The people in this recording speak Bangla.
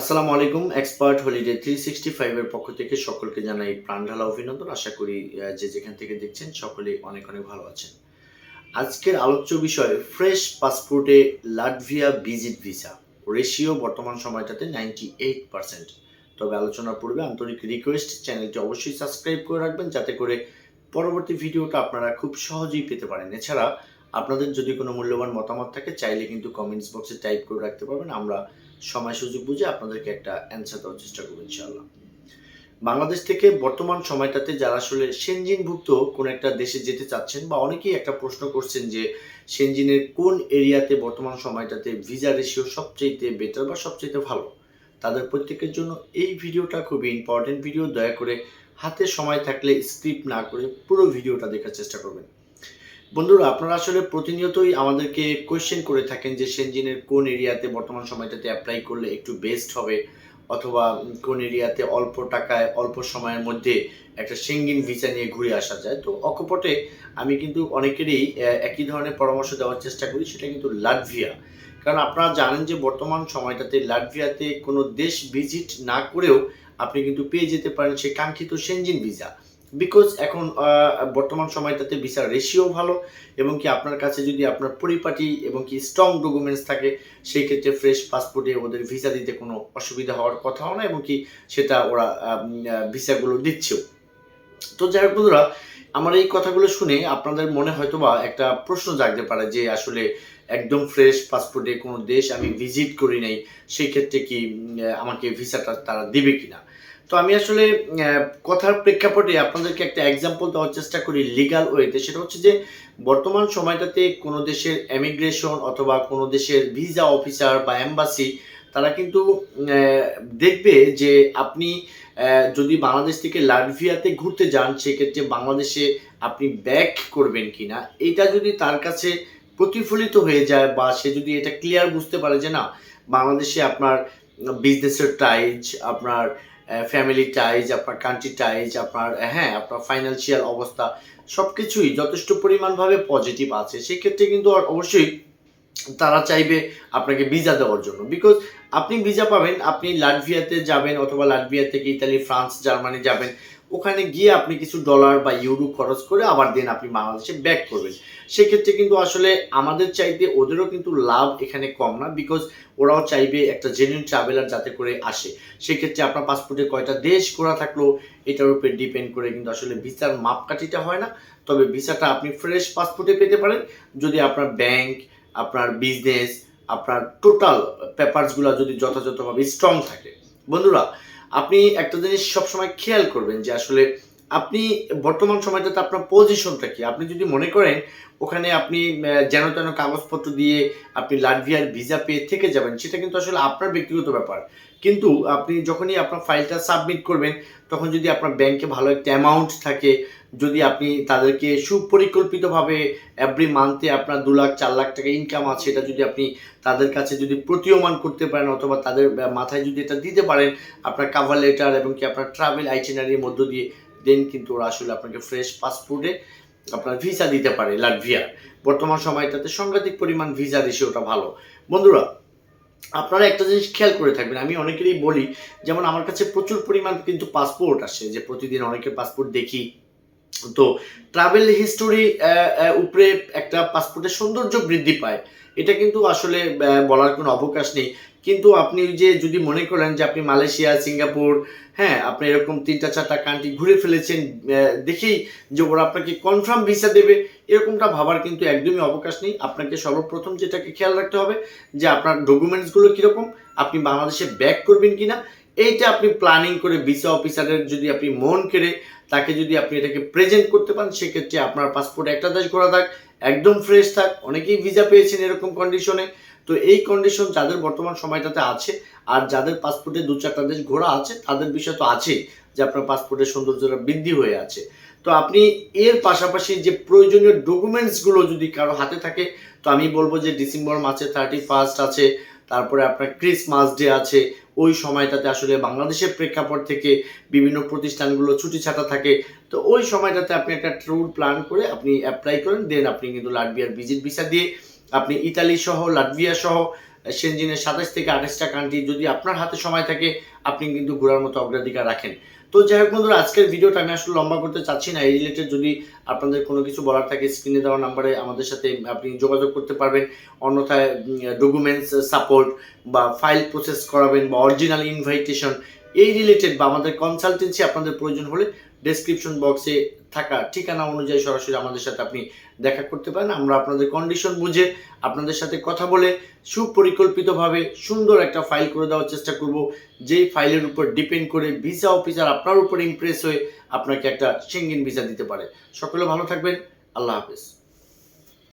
আসসালামু আলাইকুম এক্সপার্ট হলিডে থ্রি সিক্সটি ফাইভের পক্ষ থেকে সকলকে জানাই প্রাণঢালা অভিনন্দন। আশা করি যে যেখান থেকে দেখছেন সকলে অনেক অনেক ভালো আছেন। আজকের আলোচ্য বিষয় ফ্রেশ পাসপোর্টে লাটভিয়া ভিজিট ভিসা রেশিও বর্তমান সময়টাতে নাইনটি এইট পার্সেন্ট তবে আলোচনার পূর্বে আন্তরিক রিকোয়েস্ট চ্যানেলটি অবশ্যই সাবস্ক্রাইব করে রাখবেন, যাতে করে পরবর্তী ভিডিওটা আপনারা খুব সহজেই পেতে পারেন। এছাড়া, আপনাদের যদি কোনো মূল্যবান মতামত থাকে, চাইলে কিন্তু কমেন্টস বক্সে টাইপ করে রাখতে পারবেন। আমরা সময় সুযোগ বুঝে আপনাদেরকে একটা অ্যান্সার দেওয়ার চেষ্টা করব, ইনশাআল্লাহ। বাংলাদেশ থেকে বর্তমান সময়টাতে যারা আসলে সেনজিনভুক্ত কোন একটা দেশে যেতে চাচ্ছেন বা অনেকেই একটা প্রশ্ন করছেন যে সেনজিনের কোন এরিয়াতে বর্তমান সময়টাতে ভিসা রেশিও সবচেয়ে বেটার বা সবচেয়ে ভালো? তাদের প্রত্যেকের জন্য এই ভিডিওটা খুবই ইম্পর্টেন্ট ভিডিও দয়া করে হাতে সময় থাকলে স্ক্রিপ্ট না করে পুরো ভিডিওটা দেখার চেষ্টা করবেন। বন্ধুরা, আপনারা আসলে প্রতিনিয়তই আমাদেরকে কোয়েশ্চেন করে থাকেন যে সেনজিনের কোন এরিয়াতে বর্তমান সময়টাতে অ্যাপ্লাই করলে একটু বেস্ট হবে অথবা কোন এরিয়াতে অল্প টাকায়, অল্প সময়ের মধ্যে একটা সেঙ্গিন ভিসা নিয়ে ঘুরে আসা যায়। তো অকপটে আমি কিন্তু অনেকেরই একই ধরনের পরামর্শ দেওয়ার চেষ্টা করি, সেটা কিন্তু লাটভিয়া কারণ আপনারা জানেন যে বর্তমান সময়টাতে লাটভিয়াতে কোনো দেশ ভিজিট না করেও আপনি কিন্তু পেয়ে যেতে পারেন সেই কাঙ্ক্ষিত সেনজিন ভিসা বিকজ এখন বর্তমান সময়টাতে ভিসার রেশিও ভালো এবং কি আপনার কাছে যদি আপনার পরিপাটি এবং কি স্ট্রং ডকুমেন্টস থাকে, সেই ক্ষেত্রে ফ্রেশ পাসপোর্টে ওদের ভিসা দিতে কোনো অসুবিধা হওয়ার কথাও না এবং কি সেটা ওরা ভিসাগুলো দিচ্ছেও। তো যাই হোক বন্ধুরা, আমার এই কথাগুলো শুনে আপনাদের মনে হয়তো বা একটা প্রশ্ন জাগতে পারে যে আসলে একদম ফ্রেশ পাসপোর্টে কোনো দেশ আমি ভিজিট করি নাই, সেই ক্ষেত্রে কি আমাকে ভিসাটা তারা দেবে কিনা? তো আমি আসলে কথার প্রেক্ষাপটে আপনাদেরকে একটা এক্সাম্পল দেওয়ার চেষ্টা করি লিগাল ওয়েতে সেটা হচ্ছে যে, বর্তমান সময়টাতে কোনো দেশের এমিগ্রেশন অথবা কোনো দেশের ভিসা অফিসার বা এম্বাসি তারা কিন্তু দেখবে যে আপনি যদি বাংলাদেশ থেকে লাটভিয়াতে ঘুরতে যান, সেক্ষেত্রে বাংলাদেশে আপনি ব্যাক করবেন কিনা এটা যদি তার কাছে প্রতিফলিত হয়ে যায় বা সে যদি এটা ক্লিয়ার বুঝতে পারে যে না, বাংলাদেশে আপনার বিজনেসের টাইজ আপনার ফ্যামিলি টাইজ আপনার কান্ট্রি টাইজ আপনার হ্যাঁ আপনার ফাইন্যান্সিয়াল অবস্থা সব কিছুই যথেষ্ট পরিমাণভাবে পজিটিভ আছে। সেক্ষেত্রে কিন্তু অবশ্যই তারা চাইবে আপনাকে ভিসা দেওয়ার জন্য। বিকজ আপনি ভিসা পাবেন, আপনি লাটভিয়াতে যাবেন অথবা লাটভিয়া থেকে ইতালি ফ্রান্স জার্মানি যাবেন। ওখানে গিয়ে আপনি কিছু ডলার বা ইউরো খরচ করে আবার দেন আপনি বাংলাদেশে ব্যাক করবেন। সেক্ষেত্রে কিন্তু আসলে আমাদের চাইতে ওদেরও কিন্তু লাভ এখানে কম না বিকজ ওরাও চাইবে একটা জেনুইন ট্রাভেলার যাতে করে আসে। সেক্ষেত্রে আপনার পাসপোর্টে কয়টা দেশ ঘোরা থাকল, এটার উপর ডিপেন্ড করে কিন্তু আসলে ভিসার মাপকাঠিটা হয় না। তবে ভিসাটা আপনি ফ্রেশ পাসপোর্টে পেতে পারেন। যদি আপনার ব্যাংক আপনার বিজনেস আপনার টোটাল পেপারসগুলো যদি যথাযথভাবে স্ট্রং থাকে। বন্ধুরা আপনি একটা জিনিস সবসময় খেয়াল করবেন যে আসলে আপনি বর্তমান সময়টাতে আপনার পজিশনটা কি? আপনি যদি মনে করেন ওখানে আপনি যেন তেন কাগজপত্র দিয়ে আপনি লাটভিয়ার ভিসা পেয়ে থেকে যাবেন, সেটা কিন্তু আসলে আপনার ব্যক্তিগত ব্যাপার। কিন্তু আপনি যখনই আপনার ফাইলটা সাবমিট করবেন, তখন যদি আপনার ব্যাংকে ভালো একটা অ্যামাউন্ট থাকে, যদি আপনি তাদেরকে সুপরিকল্পিতভাবে এভরি মান্থে আপনার দু লাখ, চার লাখ টাকা ইনকাম আছে এটা যদি আপনি তাদের কাছে যদি প্রতীয়মান করতে পারেন, অথবা তাদের মাথায় যদি এটা দিতে পারেন, আপনার কাভার লেটার এবং কি আপনার ট্রাভেল আইটিনারির মধ্য দিয়ে দেন কিন্তু ওরা আসলে আপনাকে ফ্রেশ পাসপোর্টে আপনার ভিসা দিতে পারে লাটভিয়া বর্তমান সময়টাতে সাংঘাতিক পরিমাণ ভিসা রেশিওটা ভালো। বন্ধুরা, আপনারা একটা জিনিস খেয়াল করে থাকবেন, আমি অনেকেরই বলি, যেমন আমার কাছে প্রচুর পরিমাণ কিন্তু পাসপোর্ট আসে, যে প্রতিদিন অনেকের পাসপোর্ট দেখি। তো ট্রাভেল হিস্টোরি উপরে একটা পাসপোর্টের সৌন্দর্য বৃদ্ধি পায়। এটা কিন্তু আসলে বলার কোনো অবকাশ নেই। কিন্তু আপনি যে যদি মনে করেন যে আপনি মালয়েশিয়া, সিঙ্গাপুর হ্যাঁ আপনি এরকম তিনটা, চারটা কান্ট্রি ঘুরে ফেলেছেন দেখেই যে ওরা আপনাকে কনফার্ম ভিসা দেবে, এরকমটা ভাবার কিন্তু একদমই অবকাশ নেই। আপনাকে সর্বপ্রথম যেটাকে খেয়াল রাখতে হবে যে আপনার ডকুমেন্টসগুলো কীরকম, আপনি বাংলাদেশে ব্যাক করবেন কিনা, এইটা আপনি প্ল্যানিং করে ভিসা অফিসারের যদি আপনি মন কেড়ে, তাকে যদি আপনি এটাকে প্রেজেন্ট করতে পারেন, সেক্ষেত্রে আপনার পাসপোর্ট একটা দেশ ঘোরা থাক একদম ফ্রেশ থাক। অনেকেই ভিসা পেয়েছেন এরকম কন্ডিশনে তো এই কন্ডিশন যাদের বর্তমান সময়টাতে আছে, আর যাদের পাসপোর্টে দু চারটা দেশ ঘোরা আছে, তাদের বিষয় তো আছেই যে আপনার পাসপোর্টের সৌন্দর্যটা বৃদ্ধি হয়ে আছে। তো আপনি এর পাশাপাশি যে প্রয়োজনীয় ডকুমেন্টসগুলো যদি কারও হাতে থাকে, তো আমি বলব যে ডিসেম্বর মাসে থার্টি ফার্স্ট আছে, তারপরে আপনার ক্রিসমাস ডে আছে ওই সময়টাতে আসলে বাংলাদেশের প্রেক্ষাপট থেকে বিভিন্ন প্রতিষ্ঠানগুলো ছুটি ছাটা থাকে। তো ওই সময়টাতে আপনি একটা ট্যুর প্ল্যান করে আপনি অ্যাপ্লাই করেন, দেন আপনি কিন্তু লাটভিয়ার ভিজিট ভিসা দিয়ে আপনি ইতালি সহ, লাটভিয়া সহ, সেনজিনের সাতাশ থেকে আঠাশটা কান্ট্রি যদি আপনার হাতে সময় থাকে, আপনি কিন্তু ঘোরার মতো অগ্রাধিকার রাখেন। তো যাই হোক বন্ধুরা, আজকের ভিডিওটা আমি আসলে লম্বা করতে চাচ্ছি না। এই রিলেটেড যদি আপনাদের কোনো কিছু বলার থাকে স্ক্রিনে দেওয়া নাম্বারে আমাদের সাথে আপনি যোগাযোগ করতে পারবেন। অন্যথায় ডকুমেন্টস সাপোর্ট বা ফাইল প্রসেস করাবেন বা অরিজিনাল ইনভাইটেশন এই রিলেটেড বা আমাদের কনসালটেন্সি আপনাদের প্রয়োজন হলে ডেসক্রিপশন বক্সে থাকা ঠিকানা অনুযায়ী সরাসরি আমাদের সাথে আপনি দেখা করতে পারেন। আমরা আপনাদের কন্ডিশন বুঝে আপনাদের সাথে কথা বলে সুপরিকল্পিতভাবে সুন্দর একটা ফাইল করে দেওয়ার চেষ্টা করব। যেই ফাইলের উপর ডিপেন্ড করে ভিসা অফিসার আপনার উপর ইমপ্রেস হয়ে আপনাকে একটা সিঙ্গিন ভিসা দিতে পারে। সকলে ভালো থাকবেন। আল্লাহ হাফেজ।